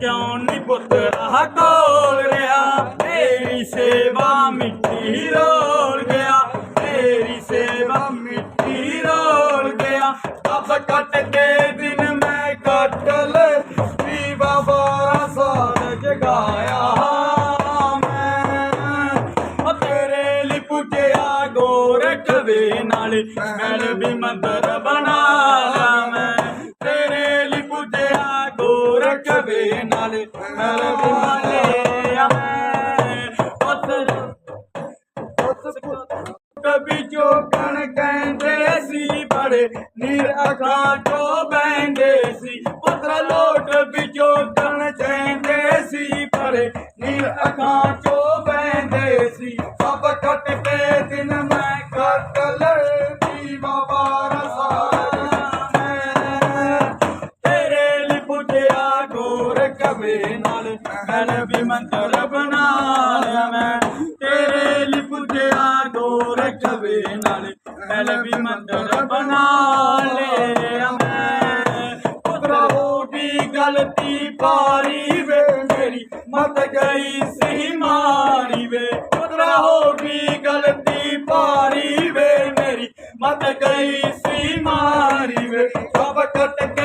ਕਿਉਂ ਨਹੀਂ ਪੁੱਤਰਾ ਕੋਲ ਰਿਹਾ? ਤੇਰੀ ਸੇਵਾ ਮਿੱਟੀ ਰੋਲ ਗਿਆ। ਤੇਰੀ ਸੇਵਾ ਮਿੱਟੀ ਰੋਲ ਗਿਆ। ਤਬ ਕੱਟ ਕੇ ਦਿਨ ਮੈਂ ਕੱਟ ਲੈ ਵੀ ਬਾਬਾ ਸਾਲ ਜਗਾਇਆ ਮੈਂ। ਤੇਰੇ ਲਈ ਪੁੱਜਿਆ ਗੋਰਖ ਵੇ ਨਾਲੇ। ਮੈਲ ਵੀ ਮੰਦਰ ਗੋਰਖ ਨਾਲੇ ਮੈਲ ਵੀ ਮੰਨਿਆ ਮੈਂ ਉੱਥੇ ਕਬੀ ਚੋਕਣ ਕਹਿੰਦੇ ਸੀ, ਬੜੇ ਨੀਰ ਅੱਖਾਂ ਚੋਂ ਬੈਂਦੇ ਸੀ। ਪੁੱਤਰ ਲੋਟ ਵਿੱਚੋਂ ਕਣ ਕਹਿੰਦੇ ਸੀ, ਬੜੇ ਨੀਰ ਅੱਖਾਂ ਚੋਂ ਬੈਂਦੇ ਸੀ। ਸਭ ਕੱਟ ਗੋਰ ਕਵੇ ਨਾਲ ਮੈਲ ਵੀ ਮੰਤਰ ਬਣਾ ਲਿਆ ਮੈਂ ਤੇਰੇ ਲਈ ਪੁੱਜਿਆ ਗੋਰ ਕਵੇ ਨਾਲ ਮੈਲ ਵੀ ਮੰਤਰ ਬਣਾ ਲਿਆ ਮੈਂ ਪੁੱਤਰਾ ਦੀ ਗਲਤੀ ਪਾਰੀ ਵੇ ਮੇਰੀ ਮਤ ਗਈ ਸੀ ਮਾਰੀ ਵੇ ਪੁੱਤਰਾ ਹੋ ਗਈ ਗਲਤੀ ਪਾਰੀ ਵੇ ਮੇਰੀ ਮਤ ਗਈ ਸੀ ਮਾਰੀ ਵੇ ਸਭ ਕੱਟ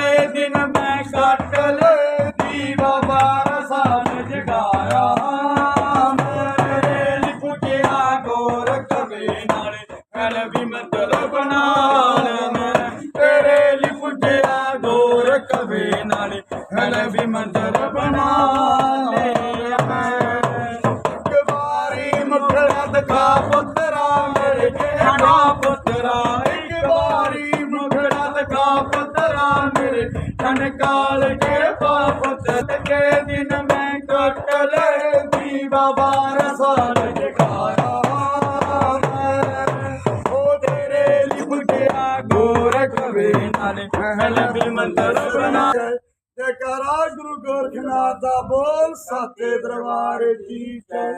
ਨਾਲੇ ਮੈਲ ਵੀ ਮੰਦਰ ਬਣਾ ਤੇਰੇ ਲਈ ਪੁੱਜਿਆ ਗੋਰ ਕਵੇ ਨਾਲੇ ਮੈਲ ਵੀ ਮਤਲਬ ਬਣਾ ਲਿਆ ਵਾਰੀ ਮੁਖੜਾ ਦਿਖਾ ਪੁੱਤਰਾ ਮੇਰੇ ਕਿਹੜਾ ਪੁੱਤਰਾ। ਇੱਕ ਵਾਰੀ ਮੁਖੜਾ ਦਿਖਾ ਪੁੱਤਰਾ ਮੇਰੇ ਤਨ ਕਾਲ ਕੇ ਪਾਪ ਤਤ ਕੇ ਦਿਨ ਨਾਲੇ ਮਹਿਲ ਵੀ ਮੰਦਰ ਬਣਾ ਜੈਕਾਰਾ ਗੁਰੂ ਗੋਰਖਨਾਥ ਦਾ ਬੋਲ ਸਾਤੇ ਦਰਬਾਰ ਜੀ ਜੈ